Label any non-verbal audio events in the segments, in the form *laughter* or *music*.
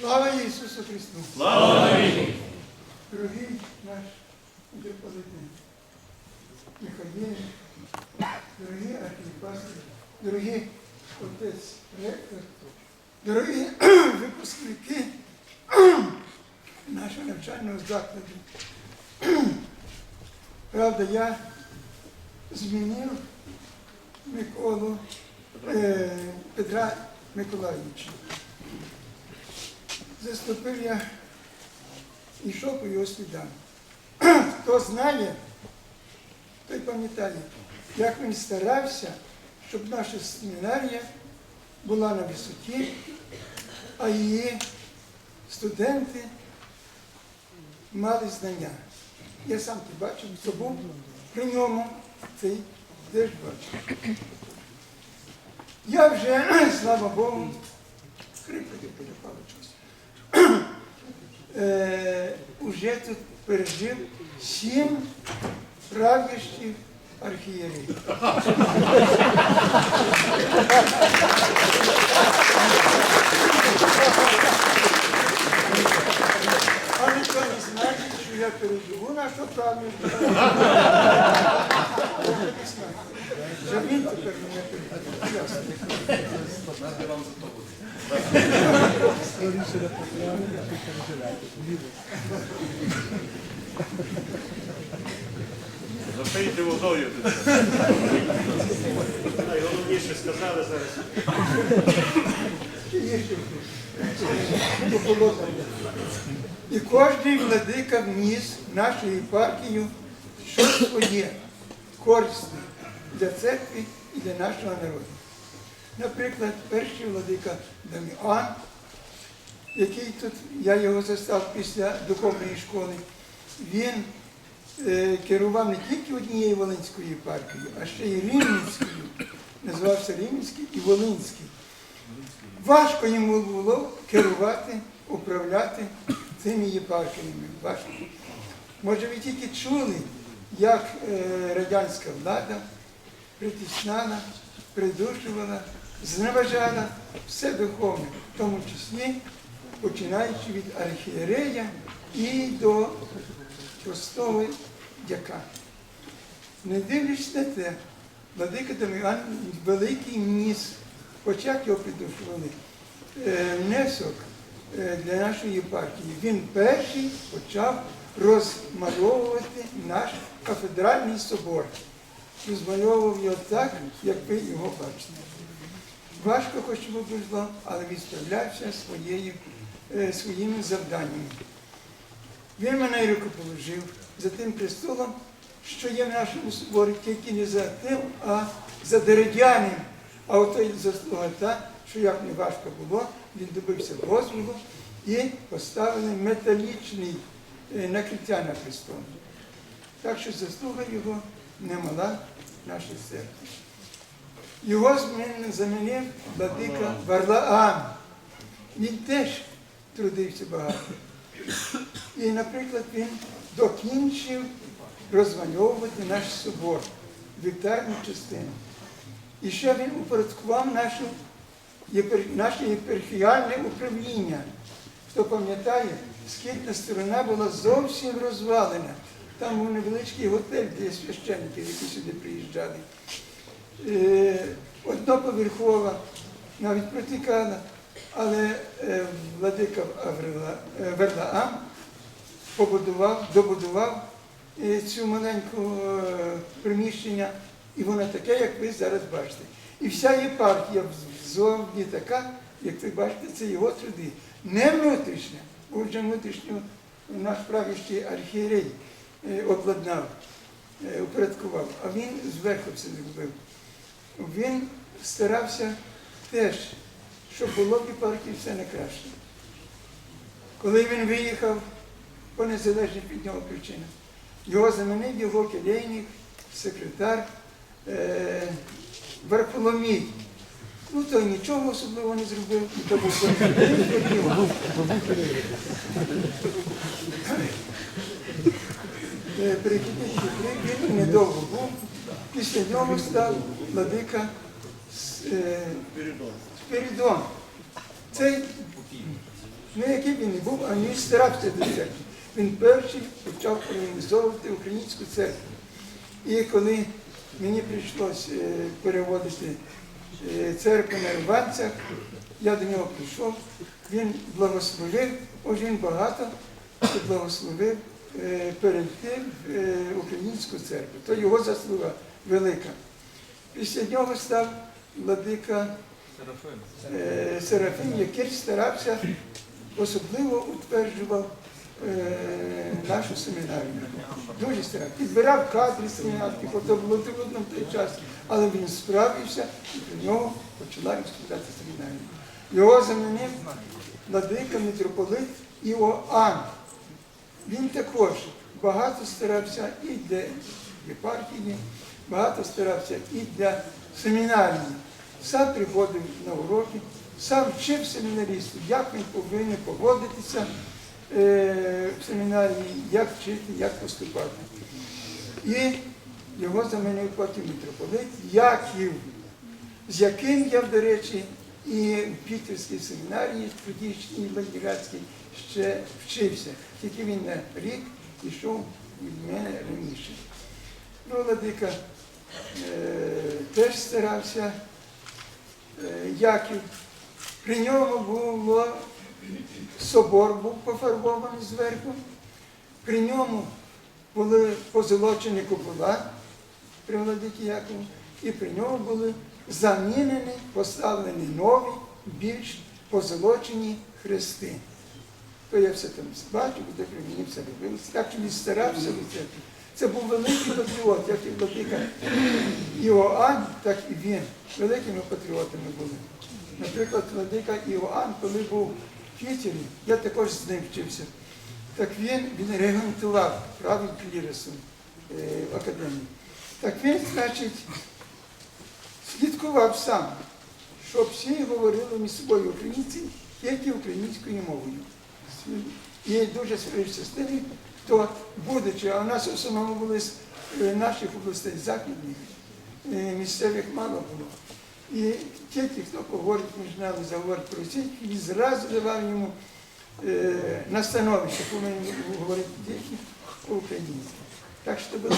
Слава Ісусу Христу! Слава Дорогий наш митрополитин Михаїл, дорогі архіпастори, дорогі отець ректор, дорогі *clears throat* випускники нашого навчального закладу. *clears throat* Правда, я змінив Миколу е, Петра Миколаївича. Заступив я і йшов по його слідам. *clears throat* Хто знає, той пам'ятає, як він старався, щоб наша семінарія була на висоті, а її студенти мали знання. Я сам це бачив, то був при ньому цей теж бачив. Я вже, *clears throat* слава Богу, хрипати перепало щось. Е, уже тут пережив сім правящих архієрів. Але то не значить, що я переживу нашу правильну. Що він тепер мене переживе. Ясно. Запийте водою. Найголовніше сказали зараз. І кожний владика вніс нашу єпархію щось своє, корисне для церкви і для нашого народу. Наприклад, перший владика Даміан, який тут, я його застав після духовної школи, він е, керував не тільки однією Волинською єпархією, а ще й Рівненською. Називався Рівненський і Волинський. Важко йому було керувати, управляти цими єпархіями. Важко. Може, ви тільки чули, як е, радянська влада притісняла, придушувала, зневажала все духовне, в тому числі починаючи від архієрея і до простого дяка. Не дивлячись на те, владика Дам'ян великий вніс, хоч як його придушували, е, внесок е, для нашої єпархії. Він перший почав розмальовувати наш кафедральний собор. Розмальовував його так, як ви його бачите. Важко хоч було, але він справлявся своєю, своїми завданнями. Він мене руку положив за тим престолом, що є в нашому соборі тільки не за тим, а за Дерев'яним. А ото й заслуга та, що як не важко було, він добився дозволу і поставили металічний е, накриття на престол. Так що заслуга його немала в нашій церкві. Його замінив владика Варлаам. Він теж трудився багато. І, наприклад, він докінчив розмальовувати наш собор, вівтарну частину. І ще він упорядкував нашу, наше єпархіальне управління. Хто пам'ятає, східна сторона була зовсім розвалена. Там був невеличкий готель для священників, які сюди приїжджали. Е, Одноповерхова, навіть протікала, але е, владика е, Верлаам побудував, добудував е, цю маленьку е, приміщення, і воно таке, як ви зараз бачите. І вся єпархія ззовні така, як ви бачите, це його труди. Не внутрішня, бо вже внутрішню наш правящий архієрей е, обладнав, е, упорядкував, а він зверху все зробив. Він старався теж, щоб було в єпархії все найкраще. Коли він виїхав по незалежних від нього причинах, його замінив його келейник, секретар е, Варфоломій. Ну, той нічого особливого не зробив, і то був Е, Перехідний він недовго був. Після нього став владика С- е. Цей Ну, який він не був, а він старався до церкви. Він перший почав організовувати українську церкву. І коли мені прийшлось е, переводити е, церкву на Іванцях, я до нього прийшов, він благословив, ось він багато благословив перейти в українську церкву. То його заслуга велика. Після нього став владика е, Серафим, який старався, особливо утверджував е, нашу семінарію. Дуже старався. Підбирав кадри семінарських, то було трудно в той час, але він справився і до нього почала розповідати семінарію. Його замінив владика митрополит Іоанн. Він також багато старався і для єпархії, багато старався і для семінарії. Сам приходив на уроки, сам вчив семінаристів, як він повинен поводитися е, в семінарії, як вчити, як поступати. І його замінив потім митрополит Яків, з яким я, до речі, і в Пітерській семінарії, тодішній Ленінградській, ще вчився. Тільки він на рік пішов від мене раніше. Ну, Владика теж старався, е, Яків. При ньому було собор був пофарбований зверху, при ньому були позолочені купола при владикі Якову, і при ньому були замінені, поставлені нові, більш позолочені хрести. То я все там бачу, де мені все робилося. Так він старався до церкви. Це був великий патріот, як і владика Іоанн, так і він. Великими патріотами були. Наприклад, владика Іоанн, коли був в Пітері, я також з ним вчився. Так він, він регламентував правил клірису е, в академії. Так він, значить, слідкував сам, щоб всі говорили між собою українці тільки українською мовою. І дуже сварився з тими, хто, будучи, а у нас в основному були з е, наших областей західних, е, місцевих мало було. І тільки хто поговорить між нами, заговорить про всіх, і зразу давав йому е, настанови, що повинен говорити тільки по-українськи. Так що було.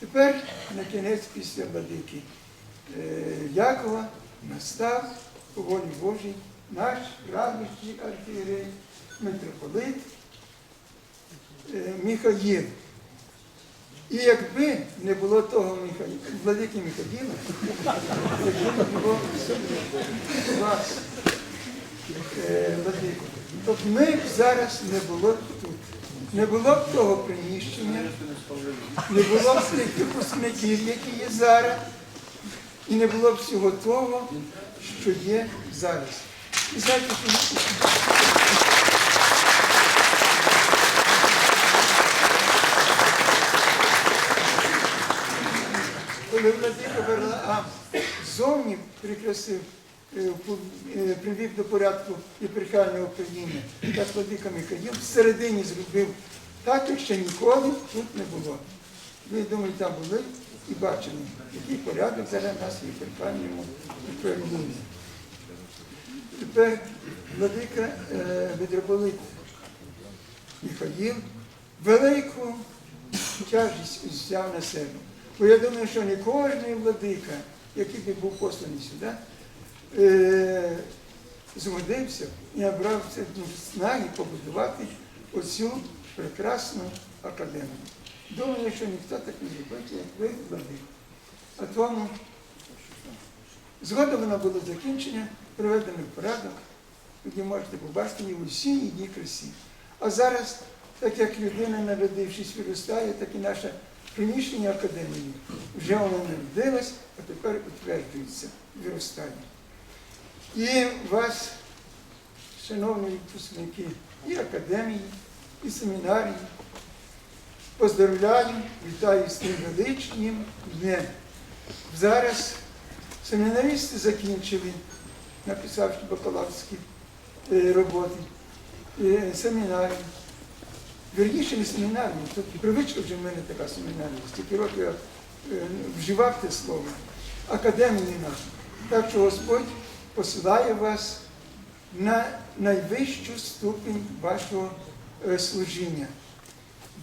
Тепер на кінець після владики е, Якова настав по волі Божій наш правильний архієрей, митрополит е, Михаїл. І якби не було того Михаїла, владики Михаїла, якби не було вас, е, владику, то б ми б зараз не було тут. Не було б того приміщення, не було б тих випускників, які є зараз, і не було б всього того, що є зараз. І знаєте, що коли Владимир Варлаам зовні прикрасив, е, е, привів до порядку єпархіальної України, так Владика Михаїл всередині зробив так, як ще ніколи тут не було. Ви думаю, там були і бачили, який порядок зараз нас в єпархіальному управлінні. Тепер владика е, митрополит Михаїл велику тяжість взяв на себе. Бо я думаю, що не кожен владика, який би був посланий сюди, е, згодився і набрався ну, снаги побудувати оцю прекрасну академію. Думаю, що ніхто так не зробить, як ви владик. А тому згода вона була закінчена, приведена в порядок, тоді можете побачити її в усій її красі. А зараз, так як людина, народившись, виростає, так і наше приміщення академії. Вже воно не народилось, а тепер утверджується, виростає. І вас, шановні випускники, і академії, і семінарії, поздравляю, вітаю з тим величним днем. Зараз семінаристи закінчили, написавши бакалаврські е, роботи, е, семінарії. Вірніше не семінарії, тут привичка вже в мене така семінарія, стільки років я е, вживав те слово, академії наші. Так що Господь посилає вас на найвищу ступінь вашого е, служіння.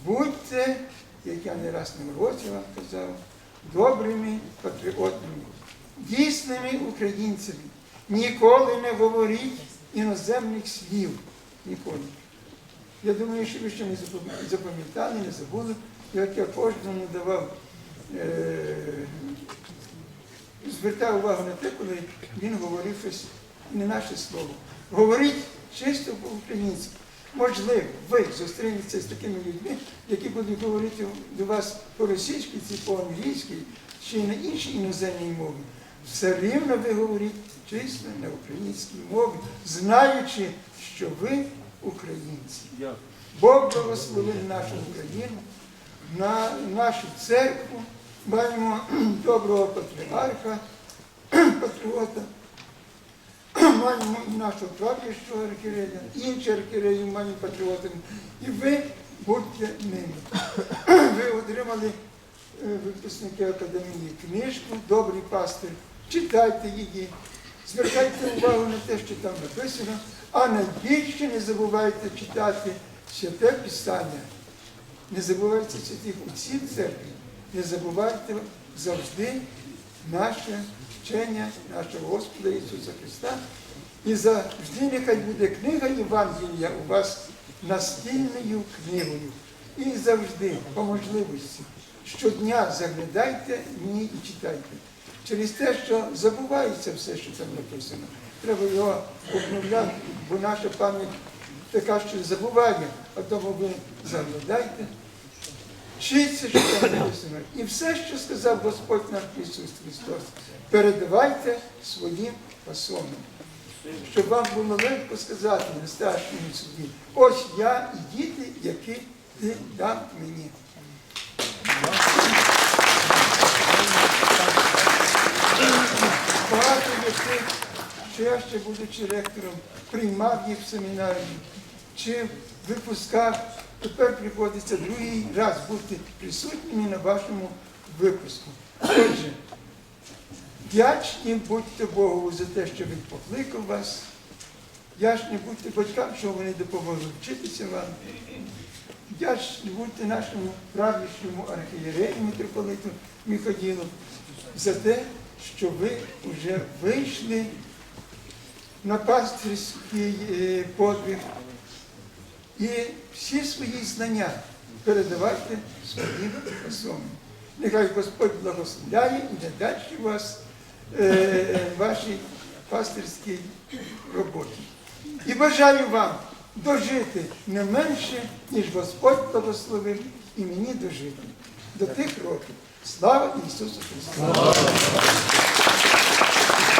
Будьте, як я не раз на уроці вам казав, добрими патріотами, дійсними українцями. Ніколи не говоріть іноземних слів. Ніколи. Я думаю, що ви ще не запам'ятали, не забули, як я кожному давав, е- звертав увагу на те, коли він говорив щось не наше слово. Говоріть чисто по-українськи. Можливо, ви зустрінетеся з такими людьми, які будуть говорити до вас по-російськи чи по-англійськи, чи на іншій іноземній мові. Все рівно ви говоріть чисто на українській мові, знаючи, що ви українці. Бог благословив нашу Україну, на нашу церкву. Маємо *clears throat* доброго патріарха, *clears throat* патріота. *clears throat* Маємо і нашого правлячого архірея, інші архіреї маємо патріотами. І ви будьте ними. Ви отримали е, випускники академії книжку, добрий пастир. Читайте її, звертайте увагу на те, що там написано, а найбільше не забувайте читати святе Писання. Не забувайте святих отців церкви, не забувайте завжди наше вчення нашого Господа Ісуса Христа. І завжди нехай буде книга Євангелія у вас настільною книгою. І завжди, по можливості, щодня заглядайте ній і читайте. Через те, що забувається все, що там написано. Треба його обновляти, бо наша пам'ять така, що забуває, а тому ви заглядайте. Вчіться, що там написано. І все, що сказав Господь наш Ісус Христос, передавайте своїм пасонам. Щоб вам було легко сказати на старшому суді, ось я і діти, які ти дав мені. Багато є тих, що я ще будучи ректором, приймав їх в семінарії, чи випускав. Тепер приходиться другий раз бути присутніми на вашому випуску. Отже, вдячні будьте Богу за те, що Він покликав вас. Вдячні будьте батькам, що вони допомогли вчитися вам. Вдячні будьте нашому правлячому архієрею митрополиту Міходілу за те, що ви вже вийшли на пастирський е, подвиг і всі свої знання передавайте своїм особам. Нехай Господь благословляє і надальше вас е, вашій пастирській роботі. І бажаю вам дожити не менше, ніж Господь благословив і мені дожити до тих років. Слава Ісусу Христу!